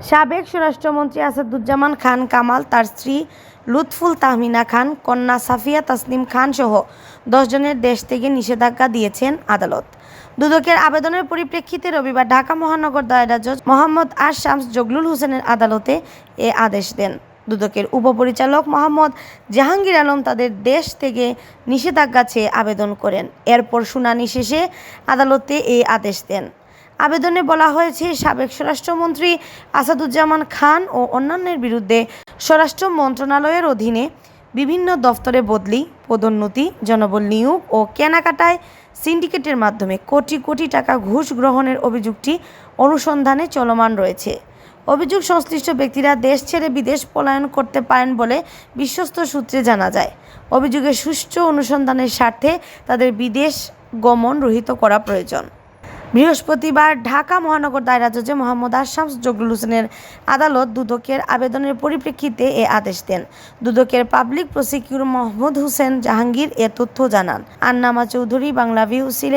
সাবেক স্বরাষ্ট্রমন্ত্রী আসাদুজ্জামান খান, কামাল তার স্ত্রী লুৎফুল তাহমিনা খান, কন্যা সাফিয়া তাসনিম খান সহ দশজনের দেশ থেকে নিষেধাজ্ঞা দিয়েছেন আদালত। দুদকের আবেদনের পরিপ্রেক্ষিতে রবিবার ঢাকা মহানগর দায়রা জজ মোহাম্মদ আর শামস জগলুল হোসেনের আদালতে এ আদেশ দেন। দুদকের উপপরিচালক মোহাম্মদ জাহাঙ্গীর আলম তাদের দেশ থেকে নিষেধাজ্ঞা চেয়ে আবেদন করেন। এরপর শুনানি শেষে আদালতে এই আদেশ দেন। আবেদনে বলা হয়েছে, সাবেক স্বরাষ্ট্রমন্ত্রী আসাদুজ্জামান খান ও অন্যান্যের বিরুদ্ধে স্বরাষ্ট্র মন্ত্রণালয়ের অধীনে বিভিন্ন দফতরে বদলি, পদোন্নতি, জনবল নিয়োগ ও কেনাকাটায় সিন্ডিকেটের মাধ্যমে কোটি কোটি টাকা ঘুষ গ্রহণের অভিযোগটি অনুসন্ধানে চলমান রয়েছে। অভিযোগ সংশ্লিষ্ট ব্যক্তিরা দেশ ছেড়ে বিদেশ পলায়ন করতে পারেন বলে বিশ্বস্ত সূত্রে জানা যায়। অভিযোগের সুষ্ঠু অনুসন্ধানের স্বার্থে তাদের বিদেশ গমন রহিত করা প্রয়োজন। বৃহস্পতিবার ঢাকা মহানগর দায়রা জজে মোহাম্মদ আশামস জগুল হোসেনের আদালত দুদকের আবেদনের পরিপ্রেক্ষিতে এ আদেশ দেন। দুদকের পাবলিক প্রসিকিউর মোহাম্মদ হোসেন জাহাঙ্গীর এ তথ্য জানান। আন্নামা চৌধুরী বাংলা ভিউ সিলেট।